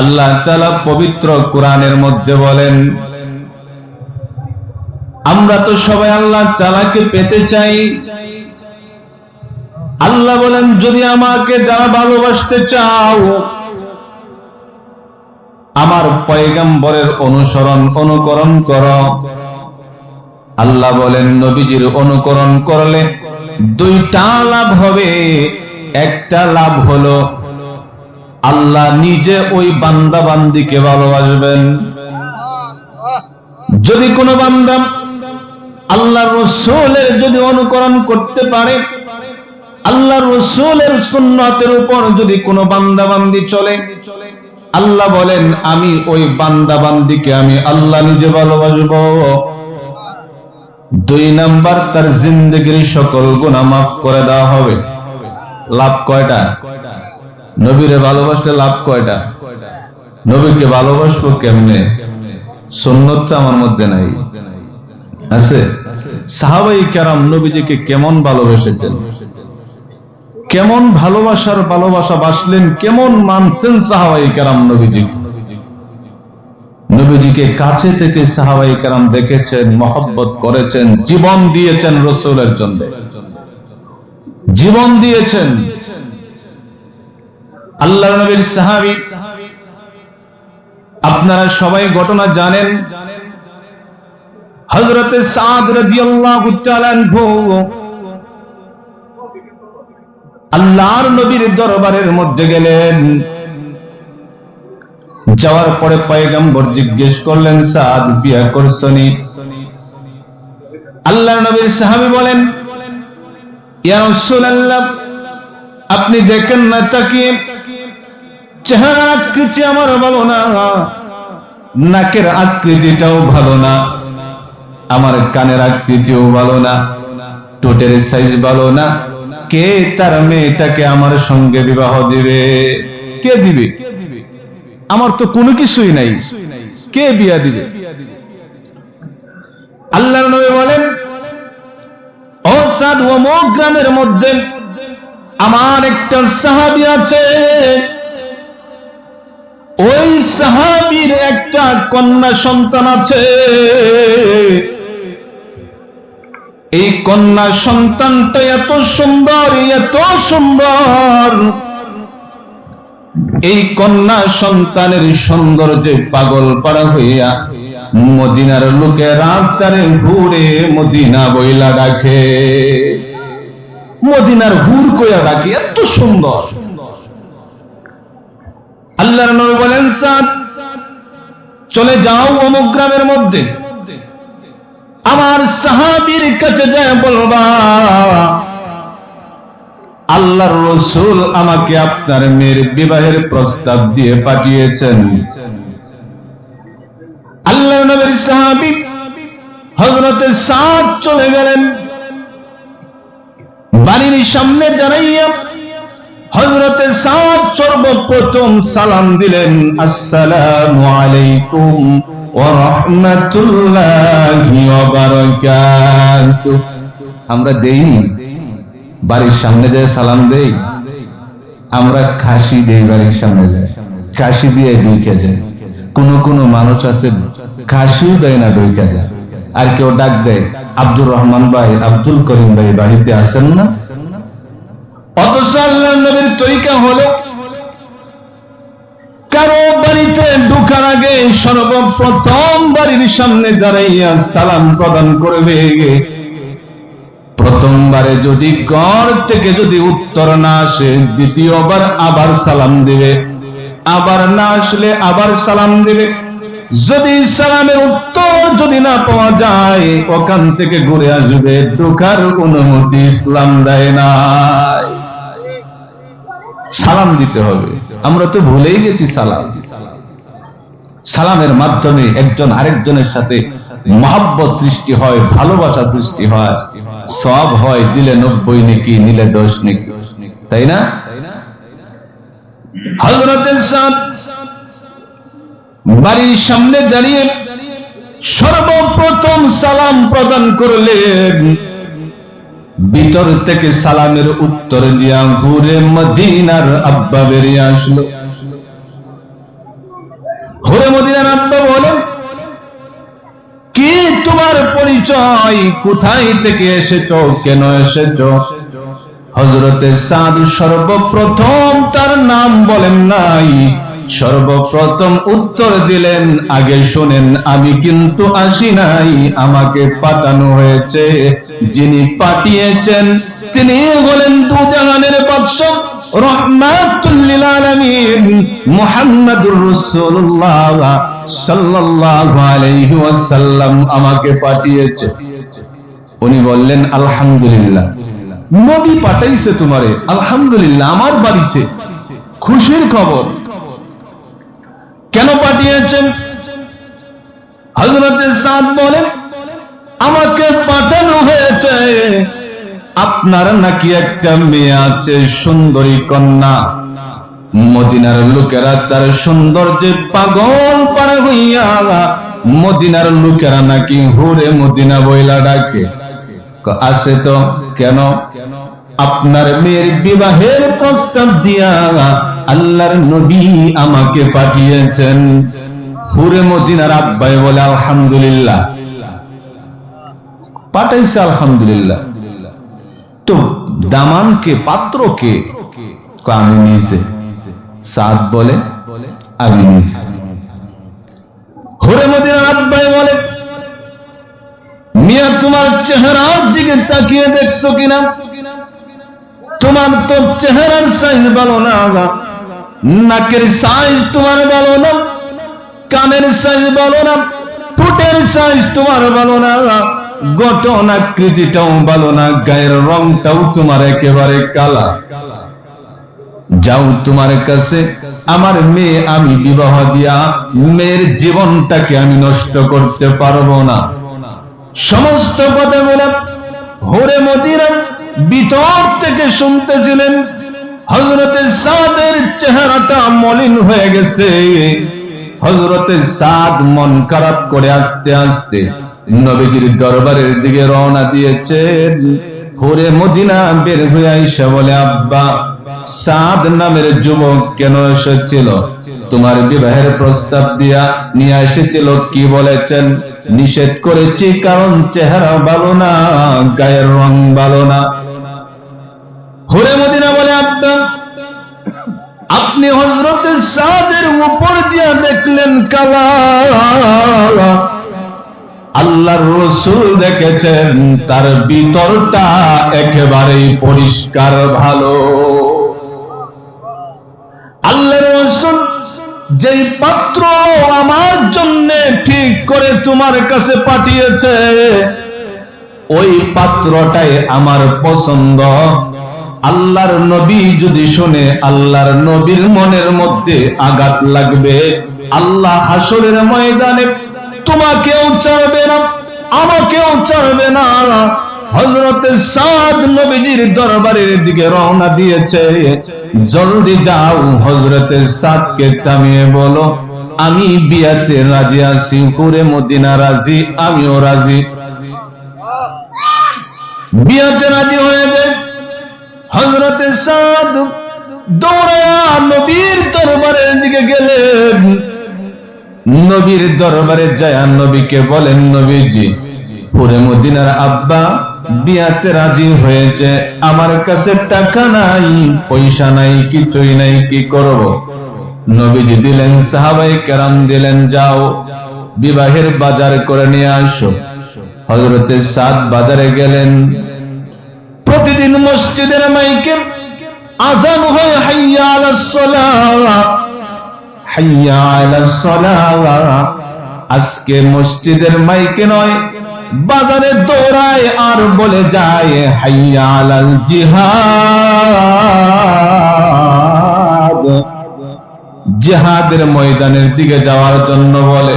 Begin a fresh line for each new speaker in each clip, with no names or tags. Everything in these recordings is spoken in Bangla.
আল্লাহ পবিত্র কোরআনের মধ্যে বলেন, আমরা তো সবাই আল্লাহ তাআলাকে পেতে চাই। আল্লাহ বলেন, যদি আমাকে যারা ভালোবাসতে চাও, আমার পয়গম্বরের অনুসরণ, অনুকরণ করো। আল্লাহ বলেন, নবীজির অনুকরণ করলে দুইটা লাভ হবে। একটা লাভ হলো আল্লাহ নিজে ওই বান্দা বান্দিকে ভালোবাসবেন। যদি কোনো বান্দা আল্লাহ রসুলের যদি অনুকরণ করতে পারে আল্লাহ রসুলের সুন্নতের উপর যদি কোনো বান্দা বান্দি চলে, আল্লাহ বলেন, আমি ওই বান্দা বান্দিকে আমি আল্লাহ নিজে ভালোবাসবো। দুই নাম্বার, তার জিন্দগির সকল গুণা মাফ করে দেওয়া হবে। লাভ কয়টা? নবীরে ভালোবাসলে লাভ কয়টা? নবীকে ভালোবাসবো কেমনে? সুন্নত আমার মধ্যে নাই। আছে? সাহাবাই কেরাম নবীজিকে কেমন ভালোবেসেছেন? কেমন ভালোবাসার ভালোবাসা বাসলেন, কেমন মানছেন সাহাবাই কেরাম নবীজিকে নবীজিকে কাছে থেকে সাহাবাই কেরাম দেখেছেন, মহব্বত করেছেন, জীবন দিয়েছেন রসুলের জন্য। জীবন দিয়েছেন। আল্লাহ নবীর সাহাবি। আপনারা সবাই ঘটনা জানেন। হজরতে সাদ রাদিয়াল্লাহু তাআলা আল্লাহর নবীর দরবারের মধ্যে গেলেন। যাওয়ার পরে পয়গম্বর জিজ্ঞেস করলেন, সাদ, বিয়া করছনি আল্লাহর নবীর সাহাবী বলেন আপনি দেখেন না তাকিয়ে চেহারা আকৃতি আমার ভালো না। নাকের আকৃতিটাও ভালো না। আমার কানের আকৃতিও ভালো না। টোটের সাইজ ভালো না। কে তার মেয়েটাকে আমার সঙ্গে বিবাহ দিবে? কে দিবে? আমার তো কোনো কিছুই নাই। কে বিয়া দিবে? আল্লাহ নবী বলেন, ও গ্রামের মধ্যে আমার একটা সাহাবি আছে। সাহাবির একটা কন্যা সন্তান আছে। এই কন্যা সন্তানটা এত সুন্দর এত সুন্দর। এই কন্যা সন্তানের সৌন্দর্যে পাগল পাড়া হইয়া মদিনার লোকে রাস্তারে ঘুরে মদিনা বইলা ডাকে। মদিনার হুর কইয়া ডাকে, এত সুন্দর। আল্লাহর নবী বলেন, সাদ, চলে যাও অমুক গ্রামের মধ্যে। আমার সাহাবীর কাছে যায় বলবা, আল্লাহর রসুল আমাকে আপনার মেয়ের বিবাহের প্রস্তাব দিয়ে পাঠিয়েছেন। আল্লাহ নবীর সাহাবী হজরতের সাদ চলে গেলেন। বাড়ির সামনে দাঁড়াইয়া সর্বপ্রথম সালাম দিলেন, আসসালামু আলাইকুম ওয়া রাহমাতুল্লাহি ওয়া বারাকাতুহু আমরা দেইনি বাড়ির সামনে যায় সালাম দেই, আমরা খাসি দেই বাড়ির সামনে যায়, খাসি দিয়ে দুইকে যায়। কোন কোন মানুষ আছে, খাসিও দেয় না দুইকে যায়। আর কেউ ডাক দেয়, আব্দুর রহমান ভাই, আব্দুল করিম ভাই, বাড়িতে আসেন না? অথচ আল্লাহ নবীর তরিকা হলো আগে সর্বপ্রথম বাড়ির সামনে দাঁড়াইয়া সালাম প্রদান করবে। প্রথমবারে যদি ঘর থেকে যদি উত্তর না আসে, দ্বিতীয়বার আবার সালাম দিবে। আবার না আসলে আবার সালাম দিবে। যদি সালামের উত্তর যদি না পাওয়া যায়, ওখান থেকে ঘুরে আসবে। ঢোকার অনুমতি ইসলাম দেয় নাই। সালাম দিতে হবে। আমরা তো ভুলেই গেছি সালাম। সালামের মাধ্যমে একজন আরেকজনের সাথে মহাব্বত সৃষ্টি হয়, ভালোবাসা সৃষ্টি হয় সব হয়, দিলে নব্বই নাকি, নিলে দশ নাকি। তাই না? বাড়ির সামনে দাঁড়িয়ে সর্বপ্রথম সালাম প্রদান করলেন। ভিতর থেকে সালামের উত্তর দিয়া ঘুরে মদিনার আব্বা বেরিয়ে আসলো। পরিচয় কোথায় থেকে এসেছ? কেন এসেছ? হজরতে সাদ সর্বপ্রথম তার নাম বলেন নাই। সর্বপ্রথম উত্তর দিলেন, আগে শোনেন, আমি কিন্তু আসি নাই। আমাকে পাঠানো হয়েছে। যিনি পাঠিয়েছেন, তিনি বলেন দু জাহানের বাদশাহ রহমাতুল্লিল আলামিন মুহাম্মাদুর রাসূলুল্লাহ সাল্লাল্লাহু আলাইহি ওয়াসাল্লাম আমাকে পাঠিয়েছে। উনি বললেন, আলহামদুলিল্লাহ। নবী পাঠাইছে তোমারে, আলহামদুলিল্লাহ, আমার বাড়িতে। খুশির খবর। কেন পাঠিয়েছেন? হজরতের সাদ বলেন, আমাকে পাঠানো হয়েছে। আপনার নাকি একটা মেয়ে আছে, সুন্দরী কন্যা। মদিনার লোকেরা তার সৌন্দর্যে পাগল পারা হইয়া, মদিনার লোকেরা নাকি হুরে মদিনা বইলা ডাকে। আছে তো? কেন? আপনার মেয়ের বিবাহের প্রস্তাব দিয়া আল্লাহর নবী আমাকে পাঠিয়েছেন। হুরে মদিনার আব্বাই বলে, আলহামদুলিল্লাহ। পাঠাইছে আলহামদুলিল্লাহ। তো দামানকে, পাত্রকে আমি নিয়েছে সাদ বলে, আমি নিয়েছি হুরে মদিনার আব্বাই বলে মিয়া তোমার চেহারার দিকে তাকিয়ে দেখছ কিনা? তোমার তো চেহারার সাইজ ভালো না নাকের সাইজ তোমার ভালো না। কানের সাইজ ভালো না। ফুটের সাইজ তোমার ভালো না গঠন আকৃতিটাও ভালো না। গায়ের রংটাও তোমার একেবারে কালা। যাও তোমার কাছে। আমার মেয়ে আমি বিবাহ দিয়া, মেয়ের জীবনটাকে আমি নষ্ট করতে পারব না। সমস্ত কথাগুলো হরে মদিরা ভিতর থেকে শুনতেছিলেন হজরতে সাদের চেহারাটা মলিন হয়ে গেছে। হজরতে সাদ মন খারাপ করে আস্তে আস্তে নবীজির দরবারের দিকে রওনা দিয়েছেন। হরে মদিনা বের হয়ে আইসা বলে, আব্বা, সাদ নামের যুবক কেন এসেছিল? তোমার বিবাহের প্রস্তাব দিয়া নিয়ে এসেছিল কি বলেছেন? নিষেধ করেছি কারণ চেহারা ভালো না, গায়ের রং ভালো না। হরে মদিনা বলে, আব্বা, আপনি হজরতে সাদের উপর দিয়া দেখলেন কালা। আল্লাহর রসুল দেখেছেন, তার ভিতরটা একেবারেই পরিষ্কার ভালো। আল্লাহর রসুল যেই পাত্র আমার জন্য ঠিক করে তোমার কাছে পাঠিয়েছে, ওই পাত্রটাই আমার পছন্দ। আল্লাহর নবী যদি শুনে, আল্লাহর নবীর মনের মধ্যে আঘাত লাগবে। আল্লাহ হাসরের ময়দানে তোমাকেও ছাড়বে না, আমাকেও ছাড়বে না। হজরতে সাদ নবীজির দরবারের দিকে রওনা দিয়েছে। জলদি যাও হজরতে সাদকে থামিয়ে বলো, আমি বিয়াতে রাজি আছি করে মদিনা রাজি, আমিও রাজি। বিয়াতে রাজি হয়ে যায় হজরতে সাদ দৌড়ায়া নবীর দরবারের দিকে গেলেন। নবীর দরবারে যায় নবীকে বলেন, নবীজি, পুরে মদিনার আব্বা বিয়াতে রাজি হয়েছে। আমার কাছে টাকা নাই, পয়সা নাই, কিছুই নাই, কি করব? নবীজি দিলেন, সাহাবাই কেরাম দিলেন, যাও, বিবাহের বাজার করে নিয়ে আসো। হজরতে সাদ বাজারে গেলেন। প্রতিদিন মসজিদের মাইকে আজান হয়, হাইয়া আলাস সালাহ হাইয়া আলাস সালাহ আজকে মসজিদের মাইকে নয় বাজারে দৌড়ায় আর বলে যায়, হাইয়া আলাল জিহাদ। জিহাদের ময়দানের দিকে যাওয়ার জন্য বলে,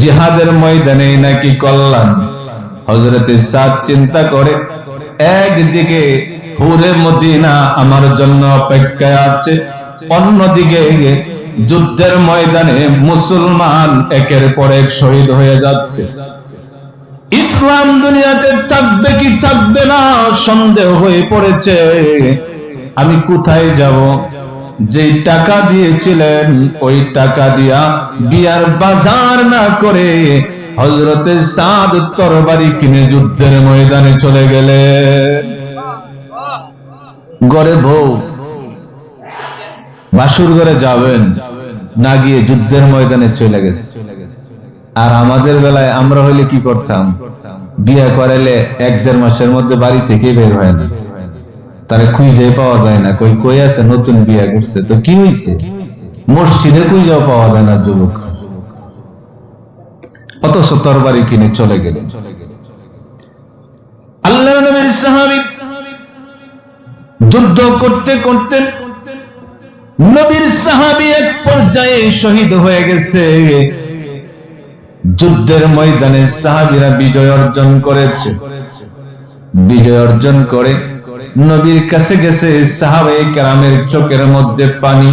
জিহাদের ময়দানে নাকি কল্যাণ? হজরতে সাদ চিন্তা করে, একদিকে হুরে মদিনা আমার জন্য অপেক্ষায় আছে, অন্যদিকে যুদ্ধের ময়দানে মুসলমান একের পর এক শহীদ হয়ে যাচ্ছে। ইসলাম দুনিয়াতে থাকবে কি থাকবে না সন্দেহ হয়ে পড়েছে। আমি কোথায় যাব? যেই টাকা দিয়েছিলেন, ওই টাকা দিয়া বিয়ার বাজার না করে হজরতে সাদ তরবারি কিনে যুদ্ধের ময়দানে চলে গেলে গড়ে বউ বাসুর ঘরে যাবেন, না গিয়ে যুদ্ধের ময়দানে চলে গেছে। আর আমাদের বেলায় আমরা হইলে কি করতাম? বিয়ে করাইলে এক দেড় মাসের মধ্যে বাড়ি থেকে বের হয় না। তারে খুঁজে পাওয়া যায় না, কই কই আছে নতুন বিয়ে করছে? তো কি হয়েছে মসজিদে খুঁজেও পাওয়া যায় না যুবক। অথচ তরবারি কিনে চলে গেলেন। আল্লাহ যুদ্ধ করতে করতে নবীর সাহাবী এক পর্যায়ে শহীদ হয়ে গেছে। যুদ্ধের ময়দানে সাহাবীরা বিজয় অর্জন করেছে। বিজয় অর্জন করে নবীর কাছে গেছে সাহাবে কেরামের চোখের মধ্যে পানি।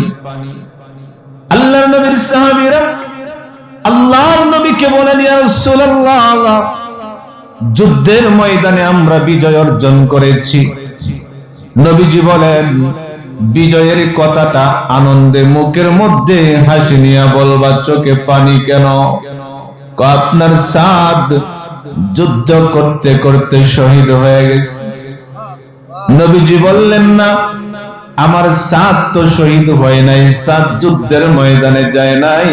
আল্লাহর নবীর সাহাবীরা আল্লাহর নবীকে বলেন যুদ্ধের ময়দানে আমরা বিজয় অর্জন করেছি। নবীজি বলেন বিজয়ের কথাটা আনন্দে মুখের মধ্যে হাসি নিয়ে বলবা চোখে পানি কেন? আপনার সাদ যুদ্ধ করতে করতে শহীদ হয়ে গেছে। নবীজি বললেন, না, আমার সাদ তো শহীদ হয় নাই, সাদ যুদ্ধের ময়দানে যায় নাই।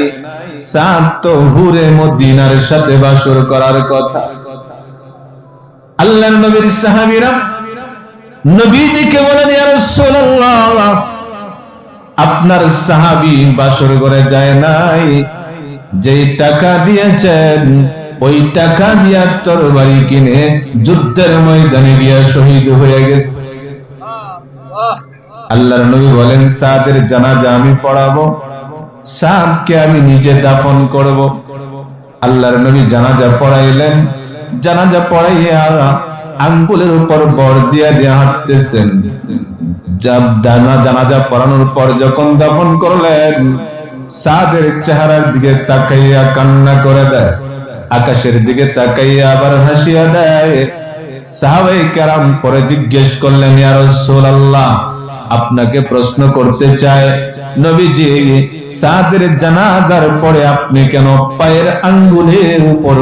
সাদ তো হুরে মদিনার সাথে বাসর করার কথা। আল্লাহ নবীর সাহাবীরা নবীজিকে বলেন, ইয়া রাসূলুল্লাহ আপনার সাহাবী বাসর করে যায় নাই। যেই টাকা দিয়েছেন, ওই টাকা দিয়া তরবারি কিনে যুদ্ধের ময়দানে গিয়া শহীদ হয়ে গেছে। আল্লাহর নবী বলেন, সাদের জানাজা আমি পড়াবো, সাদকে আমি নিজে দাফন করব। আল্লাহর নবী জানাজা পড়াইলেন। জানাজা পড়াইয়া আঙ্গুলের উপর বর দিয়া দিয়া হাঁটতেছেন। জানাজা পড়ানোর পর যখন করলেন, সাদের চেহারার দিকে তাকাইয়া কান্না করে দেয়, আকাশের দিকে তাকাইয়া আবার হাসিয়া দেয়। সাহাবাই পরে জিজ্ঞেস করলেন আপনাকে প্রশ্ন করতে চায় পায়ের উপর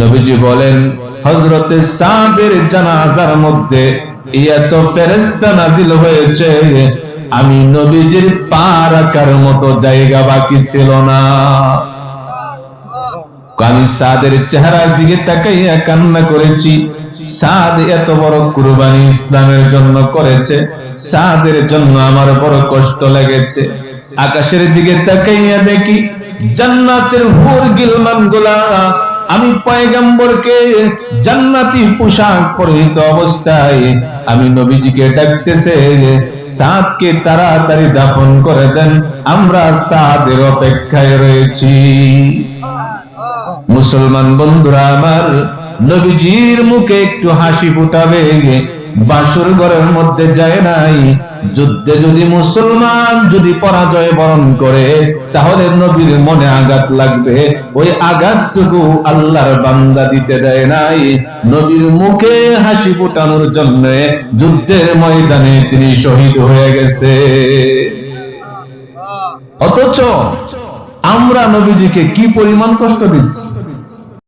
নবীজি বলেন সাদের জানাজার মধ্যে এত ফেরেস্তা নাজিল হয়েছে, আমি নবীজির পা রাখার মতো জায়গা বাকি ছিল না। আমি সাদের চেহারার দিকে তাকাইয়া কান্না করেছি, সাদ এত বড় কুরবানি ইসলামের জন্য করেছে, সাদের জন্য আমার বড় কষ্ট লেগেছে। আকাশের দিকে তাকাইয়া দেখি জান্নাতের ভোর গিলমানগুলা আমি পয়গম্বরকে জান্নাতি পোশাক পরিহিত অবস্থায় আমি নবীজিকে ডাকতেছে, সাদকে তাড়াতাড়ি দাফন করে দেন, আমরা সাদের অপেক্ষায় রয়েছি। মুসলমান বন্ধুরা আমার, নবীজির মুখে একটু হাসি ফুটাবে। বাসুর ঘরের মধ্যে যায় নাই। যুদ্ধে যদি মুসলমান যদি পরাজয় বরণ করে, তাহলে নবীর মনে আঘাত লাগবে। ওই আঘাতটুকু আল্লাহর বান্দা দিতে দেয় নাই। নবীর মুখে হাসি ফুটানোর জন্য যুদ্ধের ময়দানে তিনি শহীদ হয়ে গেছে। অথচ আমরা নবীজিকে কি পরিমাণ কষ্ট দিচ্ছি?